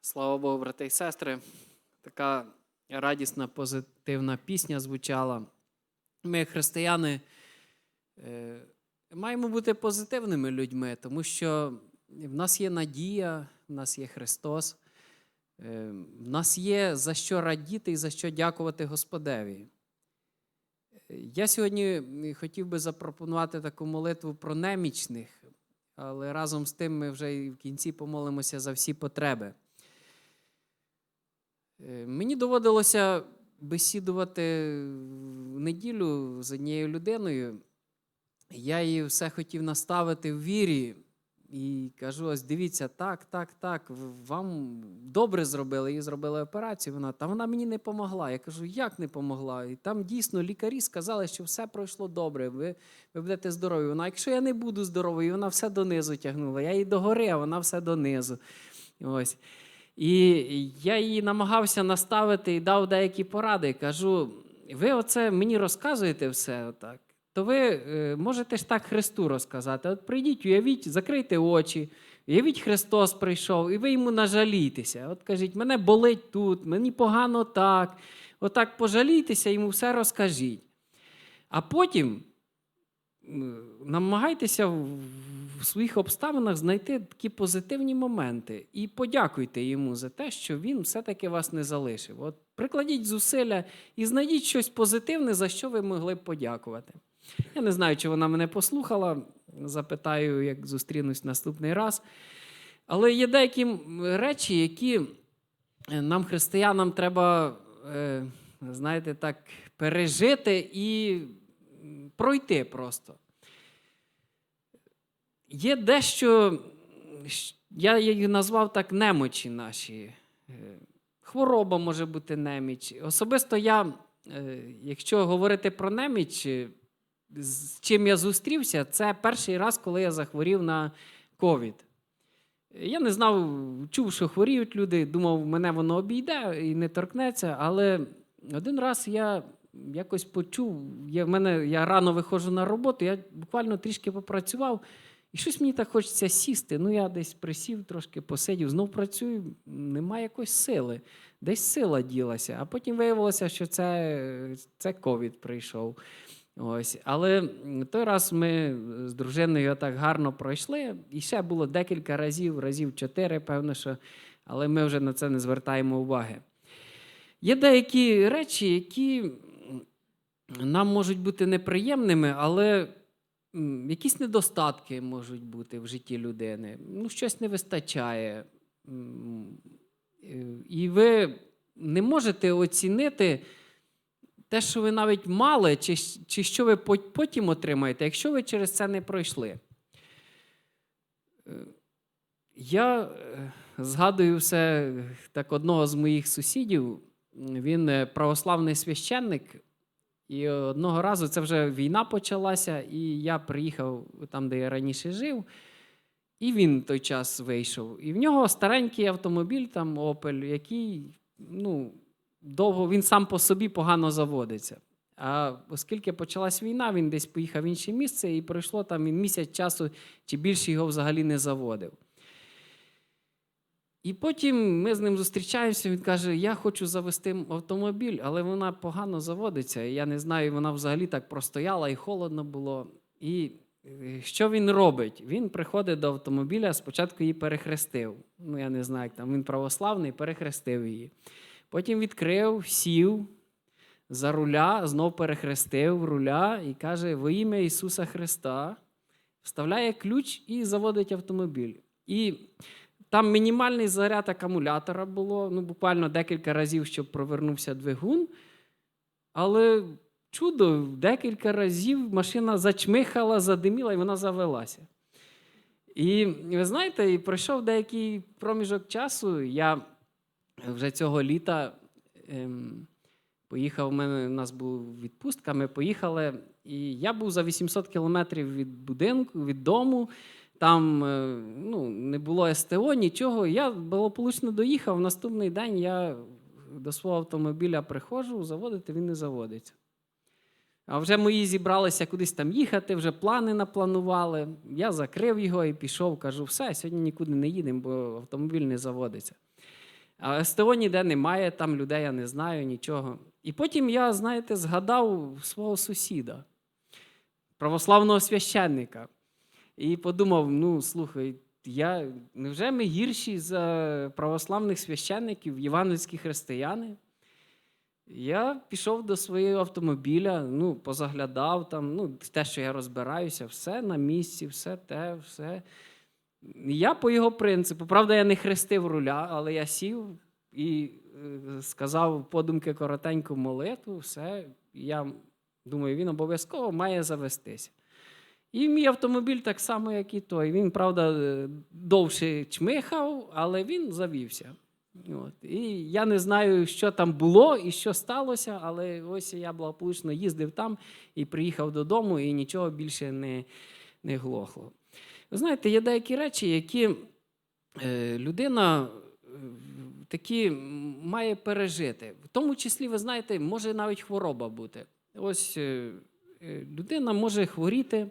Слава Богу, брати і сестри. Така радісна, позитивна пісня звучала. Ми, християни, е, маємо бути позитивними людьми, тому що в нас є надія, в нас є Христос, е, в нас є за що радіти і за що дякувати Господеві. Я сьогодні хотів би запропонувати таку молитву про немічних, але разом з тим ми вже і в кінці помолимося за всі потреби. Е, Мені доводилося бесідувати в неділю з однією людиною. Я її все хотів наставити в вірі і кажу: ось дивіться, так, так, так, вам добре зробили, їй зробили операцію. Вона, та вона мені не помогла. Я кажу, як не помогла? І там дійсно лікарі сказали, що все пройшло добре, ви, ви будете здорові. Вона, якщо я не буду здоровою, вона все донизу тягнула. Я її догори, а вона все донизу. Ось. І я її намагався наставити і дав деякі поради. Кажу: ви оце мені розказуєте все отак, то ви е, можете ж так Христу розказати. От прийдіть, уявіть, закрийте очі, уявіть, Христос прийшов, і ви йому нажалійтеся. От кажіть, мене болить тут, мені погано так. Отак пожалійтеся, йому все розкажіть. А потім намагайтеся в своїх обставинах знайти такі позитивні моменти і подякуйте йому за те, що він все-таки вас не залишив. От прикладіть зусилля і знайдіть щось позитивне, за що ви могли б подякувати. Я не знаю, чи вона мене послухала. Запитаю, як зустрінусь наступний раз. Але є деякі речі, які е, нам, християнам, треба, е, знаєте, так, пережити і пройти просто. Є дещо, я її назвав так немочі наші. Е, Хвороба може бути неміч. Особисто я, е, якщо говорити про неміч, е, з чим я зустрівся, це перший раз, коли я захворів на ковід. Я не знав, чув, що хворіють люди, думав, мене воно обійде і не торкнеться. Але один раз я якось почув, я, в мене, я рано виходжу на роботу, я буквально трішки попрацював, і щось мені так хочеться сісти. Ну, я десь присів, трошки посидів, знов працюю, немає якоїсь сили. Десь сила ділася. А потім виявилося, що це, це ковід прийшов. Ось. Але той раз ми з дружиною так гарно пройшли. І ще було декілька разів, разів чотири, певно, що, але ми вже на це не звертаємо уваги. Є деякі речі, які нам можуть бути неприємними, але якісь недостатки можуть бути в житті людини. Ну, щось не вистачає. Е, І ви не можете оцінити те, що ви навіть мали, чи, чи що ви потім отримаєте, якщо ви через це не пройшли. Е, Я е, згадую все так одного з моїх сусідів. Він православний священник. І одного разу це вже війна почалася, і я приїхав там, де я раніше жив, і він той час вийшов. І в нього старенький автомобіль, там Opel, який ну, довго він сам по собі погано заводиться. А оскільки почалась війна, він десь поїхав в інше місце, і пройшло там і місяць часу, чи більше його взагалі не заводив. І потім ми з ним зустрічаємося. Він каже: Я хочу завести автомобіль, але вона погано заводиться. Я не знаю, вона взагалі так простояла і холодно було. І е, що він робить? Він приходить до автомобіля, спочатку її перехрестив. Ну, я не знаю, як там він православний, перехрестив її. Потім відкрив, сів за руля, знов перехрестив руля і каже: во ім'я Ісуса Христа, вставляє ключ і заводить автомобіль. І там мінімальний заряд акумулятора було, ну, буквально декілька разів, щоб провернувся двигун. Але чудо, декілька разів машина зачмихала, задиміла і вона завелася. І ви знаєте, пройшов деякий проміжок часу. Я вже цього літа ем, поїхав. У мене у нас була відпустка, ми поїхали. І я був за 800 кілометрів від будинку, від дому. Там е, ну, не було СТО, нічого. Я благополучно доїхав. Наступний день я до свого автомобіля приходжу, заводити він не заводиться. А вже мої зібралися кудись там їхати, вже плани напланували. Я закрив його і пішов, кажу, все, сьогодні нікуди не їдемо, бо автомобіль не заводиться. А СТО ніде немає, там людей я не знаю, нічого. І потім я, знаєте, згадав свого сусіда, православного священника. І подумав: ну, слухай, я, невже ми гірші за православних священників, євангельські християни? Я пішов до свого автомобіля, ну, позаглядав там, ну, те, що я розбираюся, все на місці, все те, все. Я по його принципу, правда, я не хрестив руля, але я сів і е, сказав подумки коротеньку молитву, все. Я думаю, він обов'язково має завестися. І мій автомобіль так само, як і той. Він, правда, е, довше чмихав, але він завівся. От. І я не знаю, що там було і що сталося, але ось я благополучно їздив там і приїхав додому, і нічого більше не, не глохло. Ви знаєте, є деякі речі, які е, людина е, такі має пережити. В тому числі, ви знаєте, може навіть хвороба бути. Ось е, е, людина може хворіти,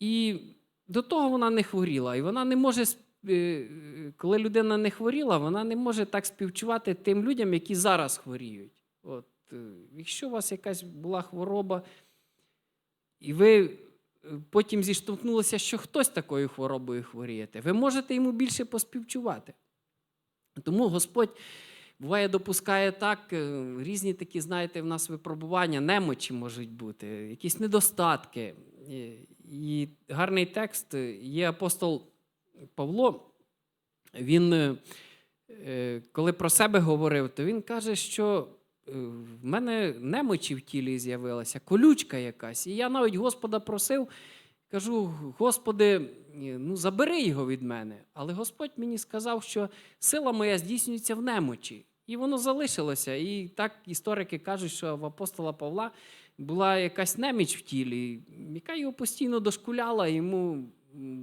і до того вона не хворіла. І вона не може, е, коли людина не хворіла, вона не може так співчувати тим людям, які зараз хворіють. От, е, якщо у вас якась була хвороба, і ви е, потім зіштовхнулися, що хтось такою хворобою хворієте, ви можете йому більше поспівчувати. Тому Господь буває допускає так, різні такі, знаєте, в нас випробування, немочі можуть бути, якісь недостатки. І- гарний текст є апостол Павло. Він, е, коли про себе говорив, то він каже, що е, в мене немочі в тілі з'явилася, колючка якась. І я навіть Господа просив, кажу: Господи, е, ну забери його від мене. Але Господь мені сказав, що сила моя здійснюється в немочі. І воно залишилося. І так історики кажуть, що в апостола Павла була якась неміч в тілі, яка його постійно дошкуляла, йому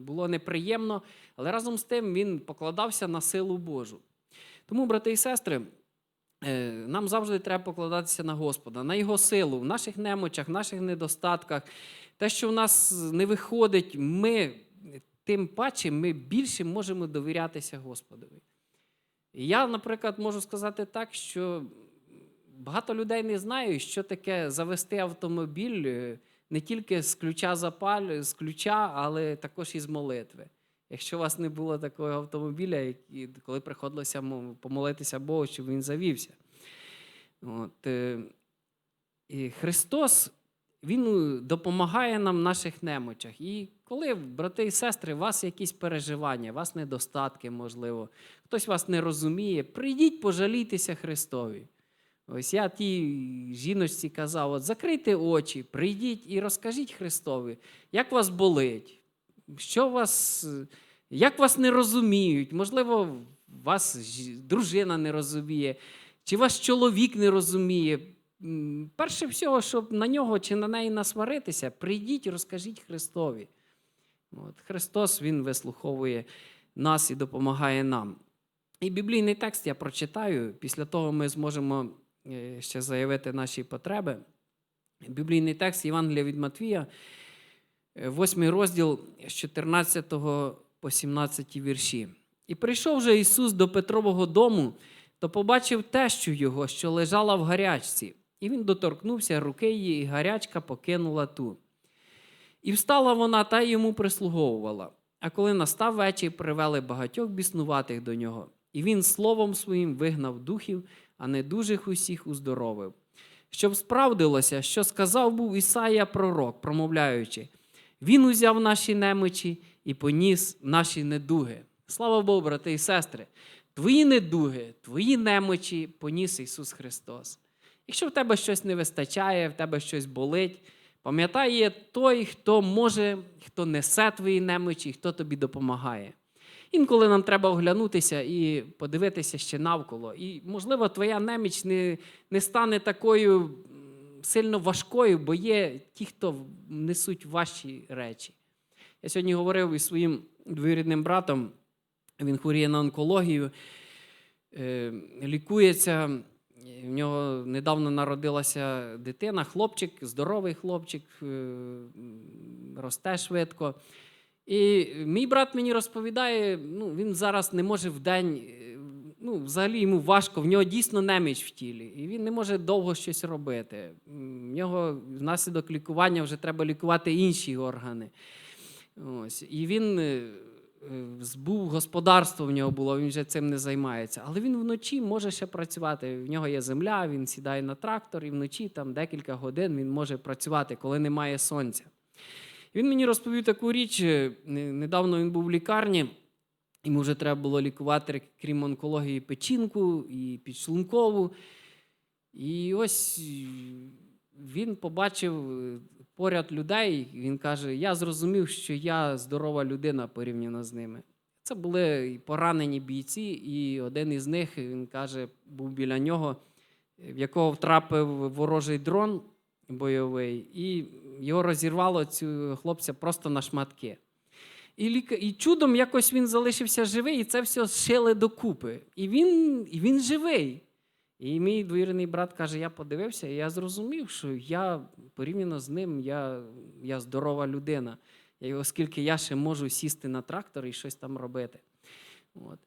було неприємно, але разом з тим він покладався на силу Божу. Тому, брати і сестри, е, нам завжди треба покладатися на Господа, на Його силу, в наших немочах, в наших недостатках. Те, що в нас не виходить, ми тим паче ми більше можемо довірятися Господові. Я, наприклад, можу сказати так, що багато людей не знають, що таке завести автомобіль е, не тільки з ключа запаль, з ключа, але також і з молитви. Якщо у вас не було такого автомобіля, коли приходилося помолитися Богу, щоб він завівся. От, е, і Христос Він е, допомагає нам в наших немочах. І коли, брати і сестри, у вас якісь переживання, у вас недостатки, можливо, хтось вас не розуміє, прийдіть, пожалійтеся Христові. Ось я тій жіночці казав: от закрийте очі, прийдіть і розкажіть Христові, як вас болить, що вас, як вас не розуміють, можливо, вас дружина не розуміє, чи ваш чоловік не розуміє. Перше всього, щоб на нього чи на неї насваритися, прийдіть і розкажіть Христові. От, Христос Він вислуховує нас і допомагає нам. І біблійний текст я прочитаю, після того ми зможемо ще заявити наші потреби. Біблійний текст Євангелія від Матвія, 8 розділ з 14 по 17 вірші. І прийшов же Ісус до Петрового дому, то побачив тещу його, що лежала в гарячці, і він доторкнувся руки її, і гарячка покинула ту. І встала вона та йому прислуговувала. А коли настав вечір, привели багатьох біснуватих до нього. І він словом своїм вигнав духів, а недужих усіх уздоровив. Щоб справдилося, що сказав був Ісая пророк, промовляючи: Він узяв наші немочі і поніс наші недуги. Слава Богу, брати і сестри! Твої недуги, твої немочі поніс Ісус Христос. Якщо в тебе щось не вистачає, в тебе щось болить, пам'ятай, є той, хто може, хто несе твої немочі, хто тобі допомагає. Інколи нам треба оглянутися і подивитися ще навколо. І, можливо, твоя неміч не, не стане такою сильно важкою, бо є ті, хто несуть ваші речі. Я сьогодні говорив із своїм двоюрідним братом, він хворіє на онкологію, е, лікується. В нього недавно народилася дитина, хлопчик, здоровий хлопчик, е, росте швидко. І мій брат мені розповідає, ну, він зараз не може в день е, ну, взагалі йому важко, в нього дійсно неміч в тілі, і він не може довго щось робити. В нього внаслідок лікування вже треба лікувати інші органи. Ось. І він е, е, збув господарство в нього було, він вже цим не займається. Але він вночі може ще працювати. В нього є земля, він сідає на трактор, і вночі там декілька годин він може працювати, коли немає сонця. Він мені розповів таку річ. е, Недавно він був в лікарні, йому вже треба було лікувати, крім онкології, печінку і підшлункову. І ось е, він побачив е, поряд людей, він каже: Я зрозумів, що я здорова людина порівняно з ними. Це були поранені бійці, і один із них, він каже, був біля нього, в якого втрапив ворожий дрон бойовий, і його розірвало цю хлопця просто на шматки. І, ліка... і чудом якось він залишився живий, і це все зшили докупи. І він, і він живий. І мій двоюрідний брат каже: я подивився, і я зрозумів, що я порівняно з ним, я, я здорова людина, оскільки я ще можу сісти на трактор і щось там робити. От.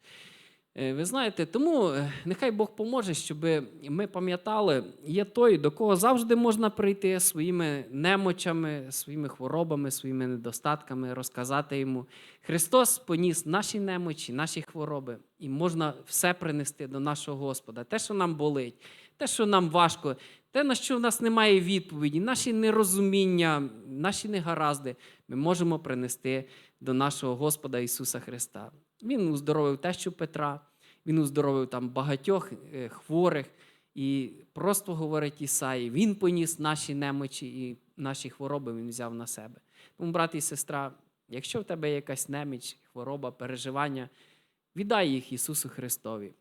Е, Ви знаєте, тому е, нехай Бог поможе, щоб ми пам'ятали, є той, до кого завжди можна прийти своїми немочами, своїми хворобами, своїми недостатками, розказати йому. Христос поніс наші немочі, наші хвороби, і можна все принести до нашого Господа. Те, що нам болить, те, що нам важко, те, на що в нас немає відповіді, наші нерозуміння, наші негаразди, ми можемо принести до нашого Господа Ісуса Христа. Він уздоровив тещу Петра, він уздоровив там багатьох е, хворих. І просто говорить Ісаї, Він поніс наші немочі і наші хвороби Він взяв на себе. Тому, брат і сестра, якщо в тебе якась неміч, хвороба, переживання, віддай їх Ісусу Христові.